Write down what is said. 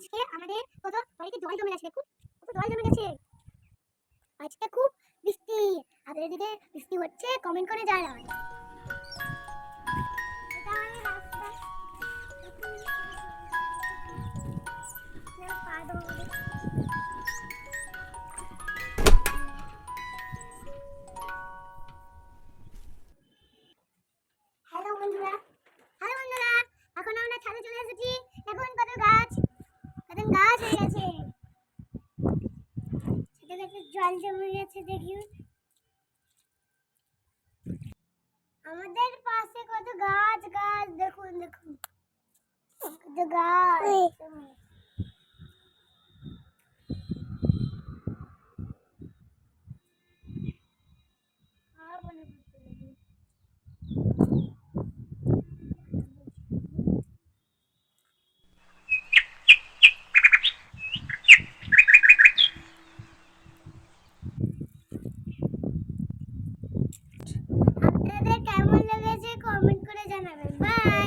আজকে আমাদের কত বাড়িতে জল জমে গেছে দেখুন, কত জল জমে গেছে আজকে খুব বৃষ্টি আপনাদের দিকে বৃষ্টি হচ্ছে কমেন্ট করে জানান। হ্যালো বন্ধুরা হ্যালো বন্ধুরা এখন আমরা ছাদে চলে এসেছি দেখুন কত গাছ কত গাছ হয়ে গেছে ছাদে কত জল জমে গেছে দেখুন আমাদের পাশে কত গাছ গাছ, দেখুন দেখুন। কত গাছ। আপনাদের কেমন লেগেছে? কমেন্ট করে জানাবেন। বাই